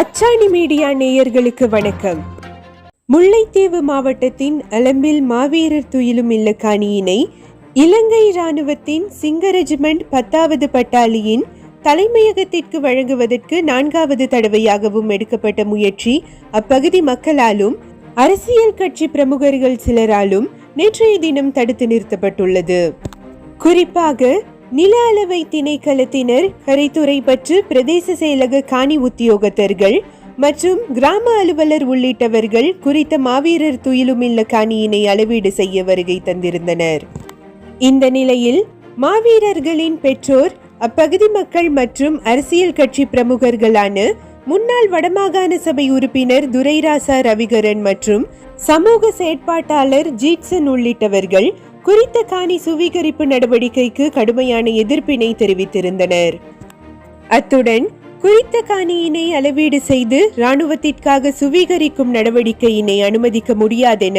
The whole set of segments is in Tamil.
அச்சாணி மீடியா நேயர்களுக்கு வணக்கம். முல்லைத்தீவு மாவட்டத்தின் அலம்பில் மாவீரர் துயிலும் இல்லக்காணியினை இலங்கை இராணுவத்தின் சிங்க ரெஜிமெண்ட் பத்தாவது பட்டாலியின் தலைமையகத்திற்கு வழங்குவதற்கு நான்காவது தடவையாகவும் எடுக்கப்பட்ட முயற்சி அப்பகுதி மக்களாலும் அரசியல் கட்சி பிரமுகர்கள் சிலராலும் நேற்றைய தினம் தடுத்து நிறுத்தப்பட்டுள்ளது. குறிப்பாக நில அளவை திணைக்களத்தினர் கரைத்துறை பற்று பிரதேச செயலக காணி உத்தியோகத்தர்கள் மற்றும் கிராம அலுவலர் உள்ளிட்டவர்கள் குறித்த மாவீரர் துயிலுமில்ல காணியினை அளவீடு செய்ய வருகை தந்திருந்தனர். இந்த நிலையில் மாவீரர்களின் பெற்றோர் அப்பகுதி மக்கள் மற்றும் அரசியல் கட்சி பிரமுகர்களான முன்னாள் வடமாகாண சபை உறுப்பினர் துரைராசா ரவிகரன் மற்றும் சமூக செயற்பாட்டாளர் ஜீட்சன் உள்ளிட்டவர்கள் குறித்த காணி சுவீகரிப்பு நடவடிக்கைக்கு கடுமையான எதிர்ப்பினை தெரிவித்திருந்தனர். அத்துடன் குறித்த காணியினை அளவீடு செய்து ராணுவத்திற்காக சுவீகரிக்கும் நடவடிக்கையினை அனுமதிக்க முடியாதென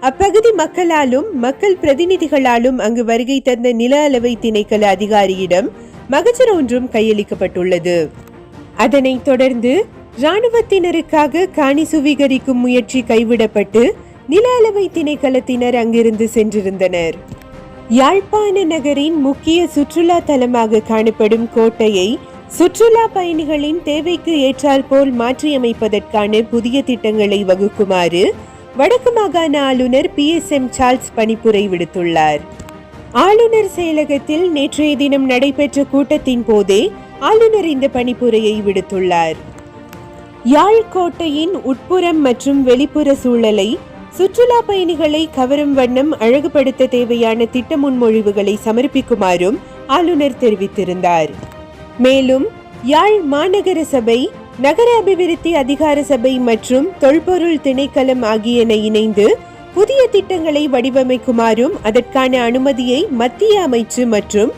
அப்பகுதி மக்களாலும் மக்கள் பிரதிநிதிகளாலும் அங்கு வருகை தந்த நில அளவை திணைக்கள அதிகாரியிடம் மகஜர் ஒன்றும் கையளிக்கப்பட்டுள்ளது. அதனைத் தொடர்ந்து இராணுவத்தினருக்காக காணி சுவீகரிக்கும் முயற்சி கைவிடப்பட்டு நில அளவை திணைக்களத்தினர் அங்கிருந்து சென்றிருந்தனர். யாழ்ப்பாண நகரின் முக்கிய சுற்றுலா தலமாக காணப்படும் கோட்டையை சுற்றுலா பயணிகளின் தேவைக்கு ஏற்றால் போல் மாற்றியமைப்பதற்கான புதிய திட்டங்களை வகுக்குமாறு வடக்கு மாகாண ஆளுநர் பி எஸ் எம் சார்ல்ஸ் பணிப்புரை விடுத்துள்ளார். ஆளுநர் செயலகத்தில் நேற்றைய தினம் நடைபெற்ற கூட்டத்தின் போதே ஆளுநர் இந்த பணிப்புரையை விடுத்துள்ளார். யாழ் கோட்டையின் உட்புறம் மற்றும் வெளிப்புற சூழலை சுற்றுலா பயணிகளை கவரும் வண்ணம் அழகுபடுத்த தேவையான திட்ட முன்மொழிவுகளை சமர்ப்பிக்குமாறும் ஆளுநர் தெரிவித்திருந்தார். மேலும் யாழ் மாநகர சபை நகர அபிவிருத்தி அதிகார சபை மற்றும் தொல்பொருள் திணைக்களம் ஆகியன இணைந்து புதிய திட்டங்களை வடிவமைக்குமாறும் அதற்கான அனுமதியை மத்திய அமைச்சு மற்றும்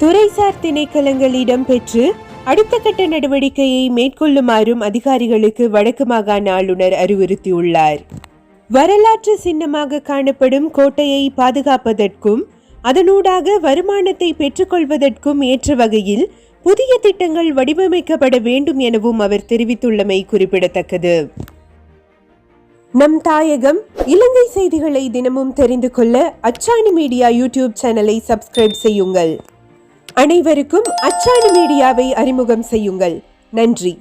துறைசார் திணைக்களங்களிடம் பெற்று அடுத்த கட்ட நடவடிக்கையை மேற்கொள்ளுமாறும் அதிகாரிகளுக்கு வடக்கு மாகாண ஆளுநர் அறிவுறுத்தியுள்ளார். வரலாற்று சின்னமாக காணப்படும் கோட்டையை பாதுகாப்பதற்கும் அதனூடாக வருமானத்தை பெற்றுக்கொள்வதற்கும் ஏற்ற வகையில் புதிய திட்டங்கள் வடிவமைக்கப்பட வேண்டும் எனவும் அவர் தெரிவித்துள்ளமை குறிப்பிடத்தக்கது. நம் தாயகம் இலங்கை செய்திகளை தினமும் தெரிந்து கொள்ள அச்சாணி மீடியா யூடியூப் சேனலை சப்ஸ்கிரைப் செய்யுங்கள். அனைவருக்கும் அச்சாணி மீடியாவை அறிமுகம் செய்யுங்கள். நன்றி.